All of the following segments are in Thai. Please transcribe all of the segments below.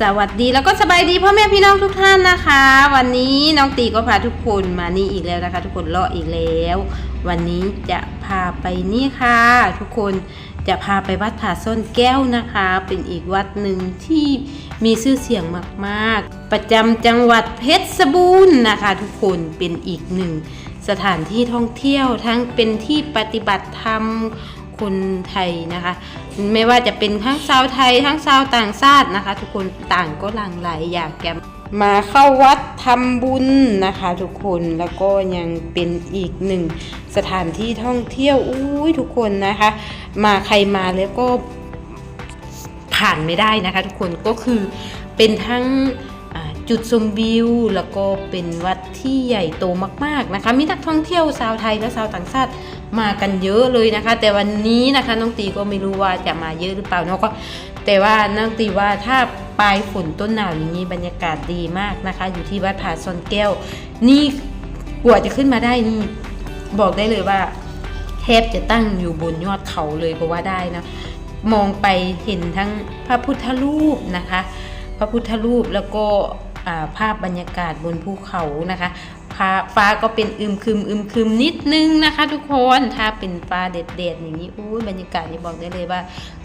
สวัสดีแล้วก็สบายดีพ่อแม่พี่น้องทุกท่านนะคะ วันนี้น้องตีก็พาทุกคนมานี่อีกแล้วนะคะ ทุกคนเลาะอีกแล้ว วันนี้จะพาไปนี่ค่ะ ทุกคนจะพาไปวัดผาซ่อนแก้วนะคะ เป็นอีกวัดหนึ่งที่มีชื่อเสียงมากๆ ประจำจังหวัดเพชรบูรณ์นะคะ ทุกคนเป็นอีกหนึ่งสถานที่ท่องเที่ยวทั้งเป็นที่ปฏิบัติธรรม คนไทยนะคะ ไม่ว่าจะเป็นทั้งชาวไทยทั้งชาวต่างชาตินะคะ ทุกคนต่างก็หลั่งไหลอยากแกมาเข้าวัดทำบุญนะคะทุกคนแล้วก็ยังเป็นอีกหนึ่งสถานที่ท่องเที่ยวอุ้ยทุกคนนะคะ มาใครมาแล้วก็ผ่านไม่ได้นะคะทุกคนก็คือเป็นทั้งจุดชมวิว แล้วก็เป็นวัดที่ใหญ่โตมากๆนะคะ มีนักท่องเที่ยวชาวไทยและชาวต่างชาติ มากันเยอะเลยนะคะ แต่วันนี้นะคะน้องตีก็ไม่รู้ว่าจะมาเยอะหรือเปล่าเนาะก็แต่ว่าน้องตีว่าถ้าปลายฝนต้นหนาวอย่างนี้บรรยากาศดีมากนะคะ อยู่ที่วัดผาซอนแก้ว นี่กว่าจะขึ้นมาได้นี่บอกได้เลยว่าแทบจะตั้งอยู่บนยอดเขาเลยก็ว่าได้นะมองไปเห็นทั้งพระพุทธรูปนะคะ พระพุทธรูปแล้วก็ภาพบรรยากาศบนภูเขานะคะ ฟ้าฟ้าก็เป็นอึมครึมอึมครึมนิดนึงนะคะ ทุกคนถ้าเป็นฟ้าเด็ดๆอย่างนี้อุ้ยบรรยากาศนี่บอกได้เลยว่า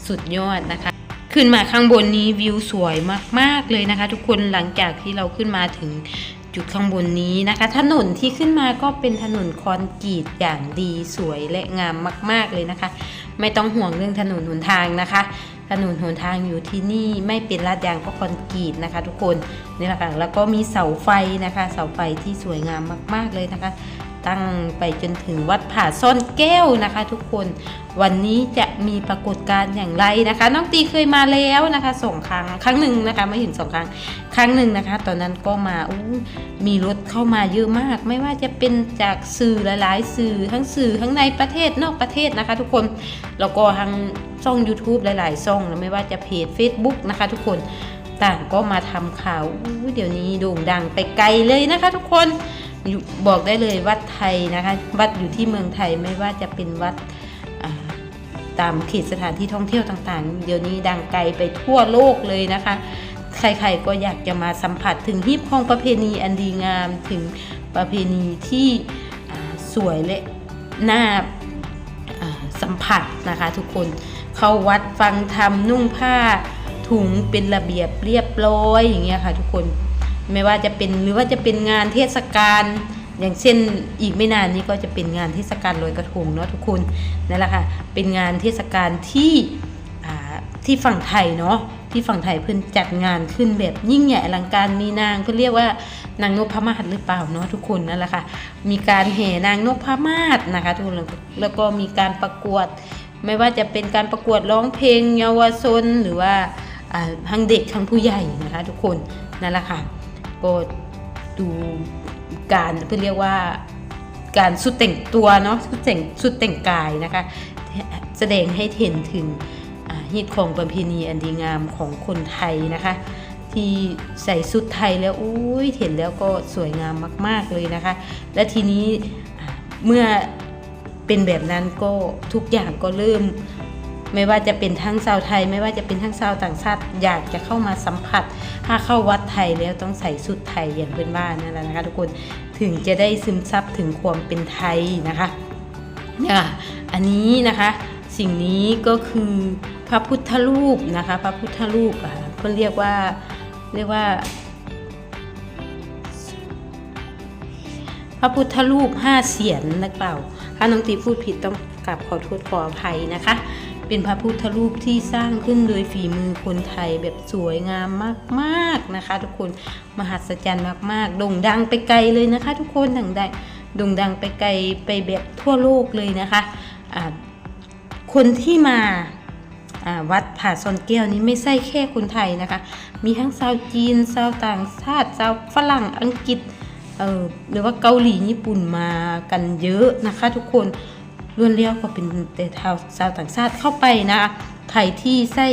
สุดยอดนะคะ ขึ้นมาข้างบนนี้วิวสวยมากๆเลยนะคะ ทุกคนหลังจากที่เราขึ้นมาถึงจุดข้างบนนี้นะคะ ถนนที่ขึ้นมาก็เป็นถนนคอนกรีตอย่างดีสวยและงามมาก ๆเลยนะคะ ไม่ต้องห่วงเรื่องถนนหนทางนะคะ นนหนทางอยู่ที่นี่ไม่เป็นลาดยางก็คอนกรีตนะคะ ทุกคนนี่แหละค่ะแล้วก็มีเสาไฟนะคะ เสาไฟที่สวยงามมาก ๆเลยนะคะ ตั้งไปจนถึงวัดผาซ่อนแก้วนะคะ ทุกคนวันนี้จะมีปรากฏการณ์อย่างไรนะคะ น้องตีเคยมาแล้วนะคะสองครั้งครั้งหนึ่งนะคะไม่ถึงสองครั้งครั้งหนึ่งนะคะ ตอนนั้นก็มาอู้มีรถเข้ามาเยอะมาก ไม่ว่าจะเป็นจากสื่อหลาย ๆ สื่อทั้งสื่อทั้งในประเทศนอกประเทศนะคะ ทุกคนแล้วก็ทั้งช่อง YouTube หลาย ๆ ช่องแล้วไม่ว่าจะเพจ Facebook นะคะ ทุกคนต่างก็มาทำข่าวอู้เดี๋ยวนี้โด่งดังไปไกลเลยนะคะ ทุกคน บอกได้เลยวัดไทยนะคะวัดอยู่ที่เมืองไทยไม่ว่าจะเป็นวัดตามเขตสถานที่ท่องเที่ยวต่างๆ เดี๋ยวนี้ดังไกลไปทั่วโลกเลยนะคะ ใครๆก็อยากจะมาสัมผัสถึงฮิปของประเพณีอันดีงามถึงประเพณีที่สวยและน่าอ่าสัมผัสนะคะทุกคนเข้าวัดฟังธรรมนุ่งผ้าถุงเป็นระเบียบเรียบร้อยอย่างเงี้ยค่ะทุกคน ไม่ว่าจะเป็นหรือว่าจะเป็นงานเทศกาลอย่างเช่นอีกไม่นานนี้ก็จะเป็นงานเทศกาลลอยกระทงเนาะทุกคนนั่นแหละค่ะเป็นงานเทศกาลที่ที่ฝั่งไทยเนาะที่ฝั่งไทยเพิ่นจัดงานขึ้นแบบยิ่งใหญ่อลังการมีนางเพิ่นเรียกว่านางนพมาศหรือเปล่าเนาะทุกคนนั่นแหละค่ะมีการแห่นางนพมาศนะคะทุกคนแล้วก็มีการประกวด ไม่ว่าจะเป็นการประกวดร้องเพลงเยาวชนหรือว่าทั้งเด็กทั้งผู้ใหญ่นะคะทุกคนนั่นแหละค่ะ ก็ดูการเพื่อเรียกว่าการสุดแต่งตัวเนาะสุดแต่งสุดแต่งกายนะคะ แสดงให้เห็นถึงฮิตของประเพณีอันดีงามของคนไทยนะคะ ที่ใส่สุดไทยแล้วอุ้ยเห็นแล้วก็สวยงามมาก ๆเลยนะคะ และทีนี้เมื่อเป็นแบบนั้นก็ทุกอย่างก็เริ่ม ไม่ว่าจะเป็นทั้งชาวไทย ไม่ว่าจะเป็นทั้งชาวต่างชาติอยากจะเข้ามาสัมผัส ถ้าเข้าวัดไทยแล้วต้องใส่สุดไทยอย่างเพื่อนบ้านนั่นแหละนะคะทุกคนถึงจะได้ซึมซับถึงความเป็นไทยนะคะเนี่ยอันนี้นะคะสิ่งนี้ก็คือพระพุทธรูปนะคะพระพุทธรูปอะเขาเรียกว่าเรียกว่าพระพุทธรูปห้าเสียนหรือเปล่าถ้าน้องตีพูดผิดต้องกราบขอโทษขออภัยนะคะ เป็นพระพุทธรูปที่สร้างขึ้นโดยฝีมือคนไทยแบบสวยงามมากๆนะคะ ทุกคนมหัศจรรย์มากๆโด่งดังไปไกลเลยนะคะ ทุกคนดังได้โด่งดังไปไกลไปแบบทั่วโลกเลยนะคะอ่าคนที่มาอ่าวัดผาซอนแก้วนี้ไม่ใช่แค่คนไทยนะคะ มีทั้งชาวจีนชาวต่างชาติชาวฝรั่งอังกฤษเออหรือว่าเกาหลีญี่ปุ่นมากันเยอะนะคะ ทุกคน ล้วนเรียกว่าเป็นแต่ชาวชาวต่างชาติเข้าไปนะใครที่ใส่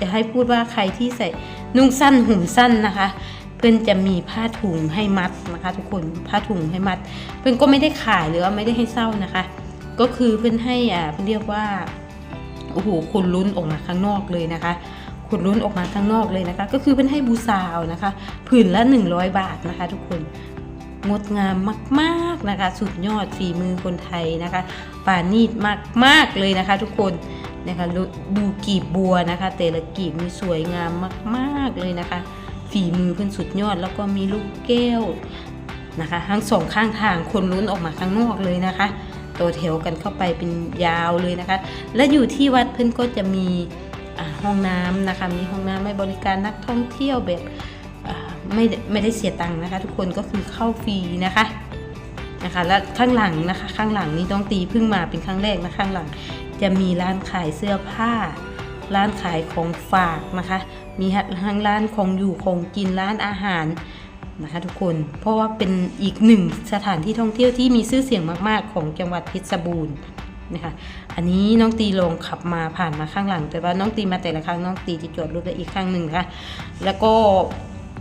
จะให้พูดว่าใครที่ใส่นุ่งสั้นห่มสั้นนะคะ เพื่อนจะมีผ้าถุงให้มัดนะคะ ทุกคนผ้าถุงให้มัด เพื่อนก็ไม่ได้ขายหรือว่าไม่ได้ให้เศร้านะคะ ก็คือเพื่อนให้อ่าเพื่อนเรียกว่าโอ้โหคนลุ้นออกมาข้างนอกเลยนะคะขนล้นออกมาข้างนอกเลยนะคะ ก็คือเป็นให้บูซาวนะคะ ผืนละ 100 บาทนะคะ ทุกคน งดงามมากๆนะคะ สุดยอดฝีมือคนไทยนะคะปานีดมากๆเลยนะคะ ทุกคนนะคะดูกีบบัวนะคะ แต่ละกีบมีสวยงามมาก ๆเลยนะคะ ฝีมือเพิ่อนสุดยอดแล้วก็มีลูกแก้วนะคะทั้งสองข้างทางคนลุ้นออกมาข้างนอกเลยนะคะตัวแถวกันเข้าไปเป็นยาวเลยนะคะ และอยู่ที่วัดเพิ่อนก็จะมีห้องน้ำนะคะ มีห้องน้ำให้บริการนักท่องเที่ยวแบบ ไม่ได้ไม่ได้เสียตังค์นะคะ ทุกคนก็คือเข้าฟรีนะคะนะคะ และข้างหลังนะคะ ข้างหลังนี่ต้องตีเพิ่งมาเป็นครั้งแรกนะข้างหลัง จะมีร้านขายเสื้อผ้า ร้านขายของฝากนะคะ มีทั้งร้านของอยู่ของกินร้านอาหารนะคะทุกคนเพราะว่าเป็นอีกหนึ่งสถานที่ท่องเที่ยวที่มีชื่อเสียงมาก ๆ ของจังหวัดเพชรบูรณ์นะคะอันนี้น้องตีลงขับมาผ่านมาข้างหลัง แต่ว่าน้องตีมาแต่ละครั้งน้องตีจะจอดรถได้อีกครั้งหนึ่งนะคะแล้วก็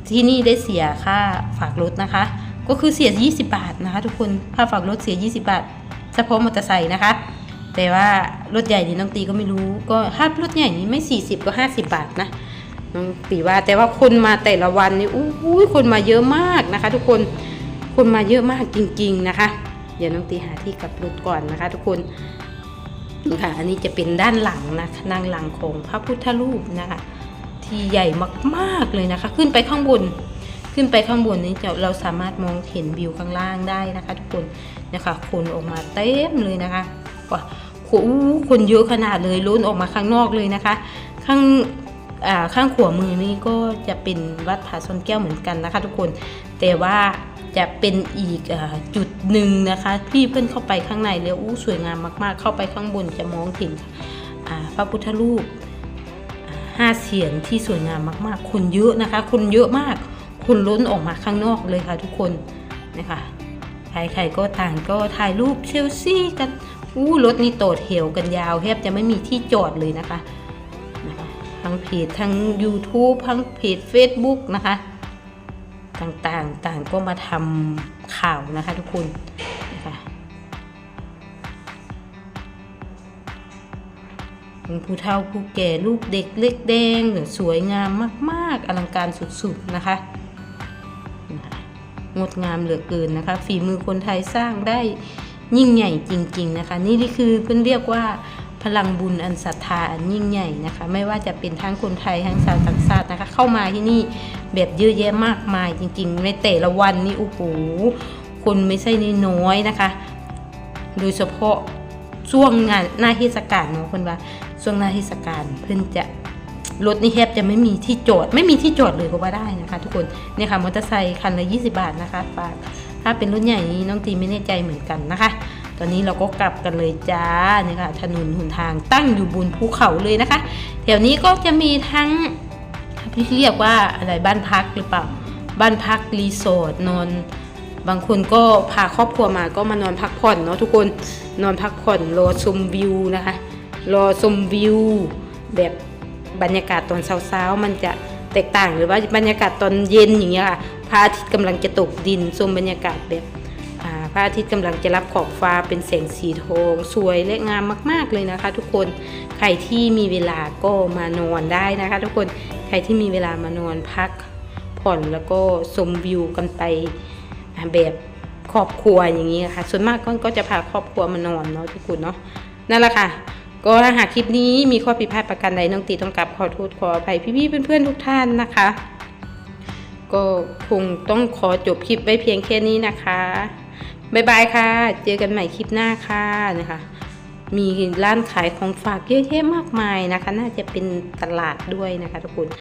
ที่นี่ได้เสียค่าฝากรถนะคะ ก็คือเสีย 20 บาทนะคะ ทุกคนค่าฝากรถเสีย 20 บาทเฉพาะมอเตอร์ไซค์นะคะ แต่ว่ารถใหญ่นี่น้องตีก็ไม่รู้ก็ถ้ารถใหญ่นี่ไม่ 40 ก็ 50 บาทนะน้องตีว่าแต่ว่าคนมาแต่ละวันนี่อู้ยคนมาเยอะมากนะคะ ทุกคนคนมาเยอะมากจริง ๆนะคะ เดี๋ยวน้องตีหาที่กลับรถก่อนนะคะ ทุกคนค่ะอันนี้จะเป็นด้านหลังนะด้านหลังของพระพุทธรูปนะคะ ที่ใหญ่มากๆเลยนะคะ ขึ้นไปข้างบน ขึ้นไปข้างบนนี้จะเราสามารถมองเห็นวิวข้างล่างได้นะคะ ทุกคนนะคะคนออกมาเต็มเลยนะคะว่าโอ้โหคนเยอะขนาดเลยล้นออกมาข้างนอกเลยนะคะ ข้างข้างขวามือนี่ก็จะเป็นวัดผาซอนแก้วเหมือนกันนะคะ ทุกคนแต่ว่าจะเป็นอีกอจุดหนึ่งนะคะที่เพื่อนเข้าไปข้างในแล้วอู้สวยงามมาก ๆ เข้าไปข้างบนจะมองเห็นพระพุทธรูป ห้าเสียนที่สวยงามมากๆ คนเยอะนะคะ คนเยอะมาก คนล้นออกมาข้างนอกเลยค่ะทุกคนนะคะใครๆก็ต่างก็ถ่ายรูปเชลซี่กันอู้รถนี่โตดเหวกันยาวแทบจะไม่มีที่จอดเลยนะคะนะคะทั้งเพจทั้ง YouTube ทั้งเพจ Facebook นะคะ ต่างๆต่างก็มาทำข่าวนะคะทุกคน เป็นผู้เฒ่าผู้แก่ลูกเด็กเล็กแดงสวยงามมากๆ อลังการสุดๆนะคะงดงามเหลือเกินนะคะ ฝีมือคนไทยสร้างได้ยิ่งใหญ่จริง ๆนะคะนี่คือเพื่อนเรียกว่าพลังบุญอันศรัทธาอันยิ่งใหญ่นะคะ ไม่ว่าจะเป็นทั้งคนไทยทั้งชาวต่างชาตินะคะ เข้ามาที่นี่แบบเยอะแยะมากมายจริง ๆ ในแต่ละวันนี่โอ้โหคนไม่ใช่น้อยนะคะ โดยเฉพาะช่วงงานหน้าเทศกาลเนาะคนว่า ช่วงหน้าเทศกาลเพื่อนจะรถนี่แทบจะไม่มีที่จอด ไม่มีที่จอดเลยก็ว่าได้นะคะ ทุกคนเนี่ยค่ะมอเตอร์ไซค์คันละ20 บาทนะคะฝากถ้าเป็นรถใหญ่นี้น้องตีไม่แน่ใจเหมือนกันนะคะ ตอนนี้เราก็กลับกันเลยจ้าเนี่ยค่ะถนนหนทางตั้งอยู่บนภูเขาเลยนะคะแถวนี้ก็จะมีทั้งที่เรียกว่าอะไรบ้านพักหรือเปล่าบ้านพักรีสอร์ทนอนบางคนก็พาครอบครัวมาก็มานอนพักผ่อนเนาะทุกคนนอนพักผ่อนรอชมวิวนะคะ รอชมวิว แบบบรรยากาศตอนเช้าๆมันจะแตกต่างหรือว่าบรรยากาศตอนเย็นอย่างเงี้ยค่ะพระอาทิตย์กำลังจะตกดินชมบรรยากาศแบบพระอาทิตย์กำลังจะรับขอบฟ้าเป็นแสงสีทองสวยและงามมาก ๆเลยนะคะ ทุกคนใครที่มีเวลาก็มานอนได้นะคะ ทุกคนใครที่มีเวลามานอนพักผ่อนแล้วก็ชมวิวกันไปแบบครอบครัวอย่างนี้ค่ะ ส่วนมากก็จะพาครอบครัวมานอนเนาะทุกคนเนาะนั่นแหละค่ะ ก็ถ้าหากคลิปนี้มีข้อผิดพลาดประการใดน้องตีต้องกลับขอโทษขออภัยพี่ๆเพื่อนๆทุกท่านนะคะ ก็คงต้องขอจบคลิปไว้เพียงแค่นี้นะคะบ๊ายบายค่ะ เจอกันใหม่คลิปหน้าค่ะนะคะ มีร้านขายของฝากเยอะแยะมากมายนะคะ น่าจะเป็นตลาดด้วยนะคะทุกคน